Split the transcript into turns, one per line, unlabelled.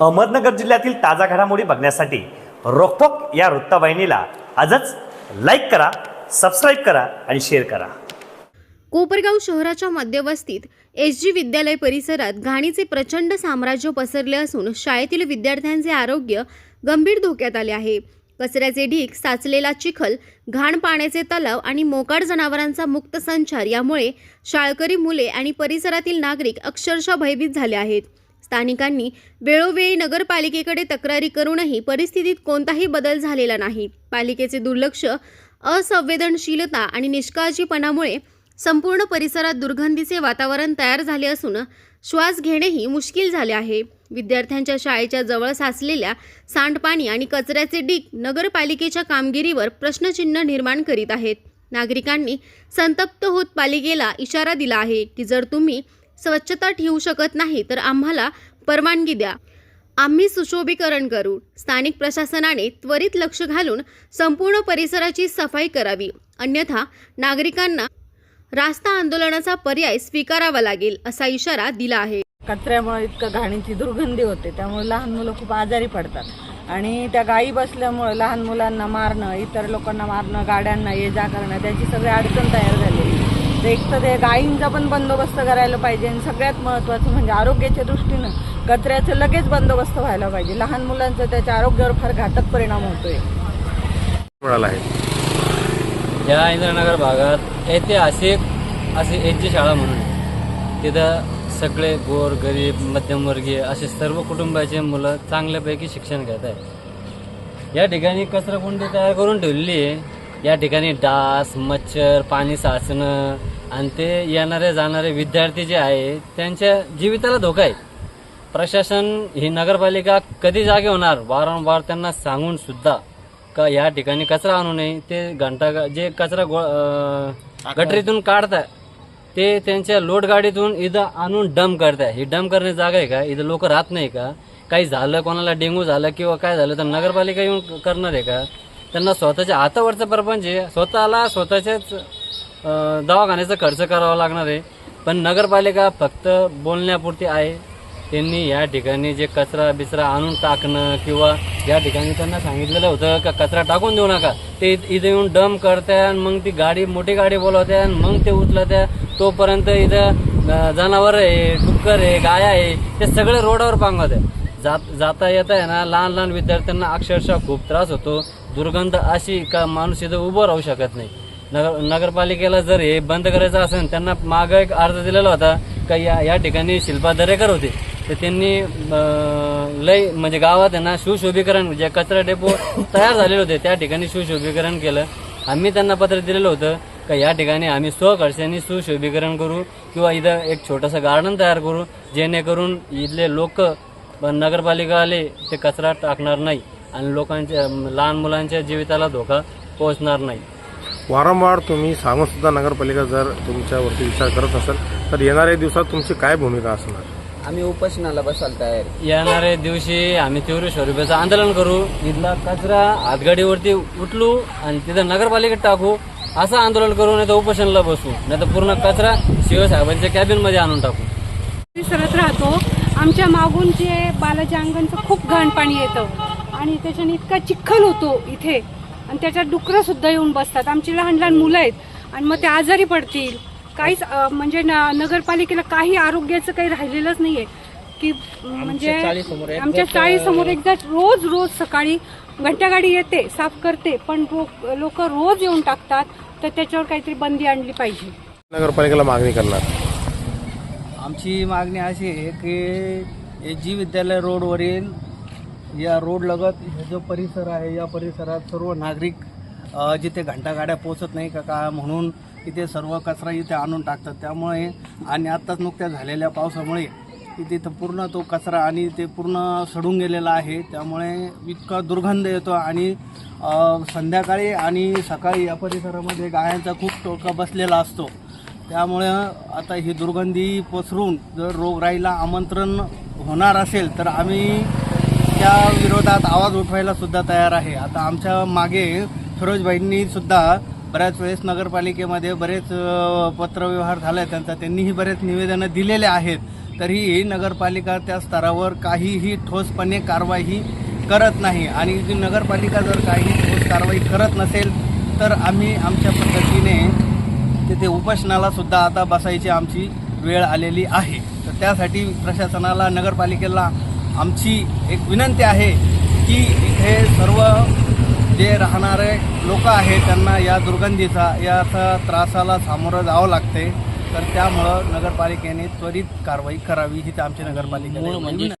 अहमदनगर जिल्ह्यातील ताजा घडामोडी बघण्यासाठी रोखोक या वृत्तवाहिनीला आजच लाईक करा सबस्क्राईब करा आणि शेअर करा.
कोपरगाव शहराच्या मध्यवस्तीत एस जी विद्यालय परिसरात घाणीचे प्रचंड साम्राज्य पसरले असून शाळेतील विद्यार्थ्यांचे आरोग्य गंभीर धोक्यात आले आहे. कचऱ्याचे ढीक साचलेला चिखल घाण पाण्याचे तलाव आणि मोकाड जनावरांचा मुक्त संचार यामुळे शाळकरी मुले आणि परिसरातील नागरिक अक्षरशः भयभीत झाले आहेत. स्थानिकांनी वेळोवेळी नगरपालिकेकडे तक्रारी करूनही परिस्थितीत कोणताही बदल झालेला नाही. पालिकेचे दुर्लक्ष असंवेदनशीलता आणि निष्काळजीपणामुळे संपूर्ण परिसरात दुर्गंधीचे वातावरण तयार झाले असून श्वास घेणेही मुश्किल झाले आहे. विद्यार्थ्यांच्या शाळेच्या जवळ साचलेल्या सांडपाणी आणि कचऱ्याचे डीक नगरपालिकेच्या कामगिरीवर प्रश्नचिन्ह निर्माण करीत आहेत. नागरिकांनी संतप्त होत पालिकेला इशारा दिला आहे की जर तुम्ही स्वच्छता ठेवू शकत नाही तर आम्हाला परवानगी द्या. आम्ही सुशोभीकरण करू. स्थानिक प्रशासनाने त्वरित लक्ष घालून संपूर्ण परिसराची सफाई करावी. अन्यथा नागरिकांना रास्ता आंदोलनाचा पर्याय स्वीकारावा लागेल असा इशारा दिला आहे.
कचऱ्यामुळे इतकं घाणीची दुर्गंधी होते त्यामुळे लहान मुलं खूप आजारी पडतात. आणि त्या गायी बसल्यामुळे लहान मुलांना मारणं इतर लोकांना मारणं गाड्यांना ये जा करणं त्याची सगळी अडचण तयार झाली. एक तर ते गायींचा पण बंदोबस्त करायला पाहिजे आणि सगळ्यात महत्त्वाचं म्हणजे आरोग्याच्या दृष्टीनं कचऱ्याचं लगेच बंदोबस्त व्हायला पाहिजे. लहान मुलांचा त्याच्या आरोग्यावर फार घातक परिणाम होतोय.
या इंद्रनगर भागात ऐतिहासिक अशी एच जी शाळा म्हणून. तिथं सगळे गोर गरीब मध्यमवर्गीय असे सर्व कुटुंबाचे मुलं चांगल्यापैकी शिक्षण घेत आहेत. या ठिकाणी कचराकुंडी तयार करून ठेवलेली आहे. या ठिकाणी डास मच्छर पाणी साचणं आणि ते येणारे जाणारे विद्यार्थी जे आहे त्यांच्या जीविताला धोका आहे. प्रशासन ही नगरपालिका कधी जागे होणार वारंवार त्यांना सांगून सुद्धा का या ठिकाणी कचरा आणू नये ते घंटा जे कचरा गो गटरीतून काढताय ते त्यांच्या लोड गाडीतून इथं आणून डंप करताय. ही डंप करण्याची जागा आहे का? इथं लोक राहत नाही का? काही झालं कोणाला डेंग्यू झालं किंवा काय झालं तर नगरपालिका येऊन करणार आहे का? त्यांना स्वतःच्या हातावरचं परपंच आहे. स्वतःला स्वतःच्याच दवाखान्याचा खर्च करावा लागणार आहे. पण नगरपालिका फक्त बोलण्यापुरती आहे. त्यांनी या ठिकाणी जे कचरा बिचरा आणून टाकणं किंवा या ठिकाणी त्यांना सांगितलेलं होतं का कचरा टाकून देऊ नका. ते इथं येऊन डम करत्या मग ती गाडी मोठी गाडी बोलवत्या मग ते उचलत्या. तोपर्यंत इथं जनावर आहे डुक्कर आहे गाया आहे ते सगळे रोडावर पांगवत्या. जात जाता येता आहे ना लहान लहान विद्यार्थ्यांना अक्षरशः खूप त्रास होतो. दुर्गंध अशी का माणूस इथं उभं राहू शकत नाही. नगर नगरपालिकेला जर हे बंद करायचं असेल त्यांना मागं एक अर्ज दिलेला होता का या या ठिकाणी शिल्पा दरेकर होते. तर त्यांनी लय म्हणजे गावात त्यांना सुशोभीकरण जे कचरा डेपो तयार झालेले होते त्या ठिकाणी सुशोभीकरण केलं. आम्ही त्यांना पत्र दिलेलं होतं का या ठिकाणी आम्ही स्वखर्चाने सुशोभीकरण करू किंवा इथं एक छोटंसं गार्डन तयार करू जेणेकरून इथले लोक नगरपालिकावाले ते कचरा टाकणार नाही. आणि लोकांच्या लहान मुलांच्या जीविताला धोका पोहोचणार नाही.
वारंवार तुम्ही सांगून सुद्धा नगरपालिका जर तुमच्यावरती विचार करत असेल तर येणाऱ्या दिवसात तुमची काय भूमिका असणार?
आम्ही उपोषणाला बसायला तयार आहे.
येणाऱ्या दिवशी आम्ही तीव्र स्वरूपाचं आंदोलन करू. इथला कचरा हातगाडीवरती उचलू आणि तिथं नगरपालिकेत टाकू. असं आंदोलन करू नाही तर उपोषणाला बसू. नाही तर पूर्ण कचरा शिवसाहेबांच्या कॅबिनमध्ये आणून टाकू.
परिसरात राहतो. आमच्या मागून जे बालाजी अंगणचं खूप घाण पाणी येतं. आणि त्याच्याने इतका चिखल होतो इथे. आणि त्याच्यात डुकरं सुद्धा येऊन बसतात. आमची लहान लहान मुलं आहेत. आणि मग ते आजारी पडतील. काहीच म्हणजे न- नगरपालिकेला काही आरोग्याचं काही राहिलेलंच नाहीये. की म्हणजे आमच्या चाळीसमोर एकदा रोज रोज सकाळी घंटागाडी येते साफ करते. पण लोक रोज येऊन टाकतात तर त्याच्यावर काहीतरी बंदी आणली पाहिजे.
नगरपालिकेला मागणी करणार.
आमची मागणी अशी आहे की जी विद्यालय रोडवरील या रोड लगत हे जो परिसर आहे या परिसरात सर्व नागरिक जिथे घंटागाड्या पोचत नाही का का म्हणून इथे सर्व कचरा इथे आणून टाकतात. त्यामुळे आणि आत्ताच नुकत्याच झालेल्या पावसामुळे इथे तर पूर्ण तो कचरा आणि ते पूर्ण सडून गेलेला आहे. त्यामुळे इतका दुर्गंध येतो आणि संध्याकाळी आणि सकाळी या परिसरामध्ये गायांचा खूप टोका बसलेला असतो. त्यामुळे आता ही दुर्गंधी पसरून जर रोगराईला आमंत्रण होणार असेल तर आम्ही त्या विरोधात आवाज उठवायला सुद्धा तयार आहे. आता आमच्या मागे फिरोजबाईंनी सुद्धा बऱ्याच वेळेस नगरपालिकेमध्ये बरेच पत्रव्यवहार झाला आहे त्यांचा त्यांनीही बरेच निवेदनं दिलेले आहेत. तरीही नगरपालिका त्या स्तरावर काहीही ठोसपणे कारवाई करत नाही. आणि जी नगरपालिका जर काही ठोस कारवाई करत नसेल तर आम्ही आमच्या पद्धतीने तिथे उपोषणाला सुद्धा आता बसायची आमची वेळ आलेली आहे. तर त्यासाठी प्रशासनाला नगरपालिकेला आमची एक विनंती आहे की इथे सर्व जे राहणारे लोक आहेत त्यांना या दुर्गंधीचा याचा त्रासाला सामोरं जावं लागते तर त्यामुळं नगरपालिकेने त्वरित कारवाई करावी ही आमची नगरपालिकेला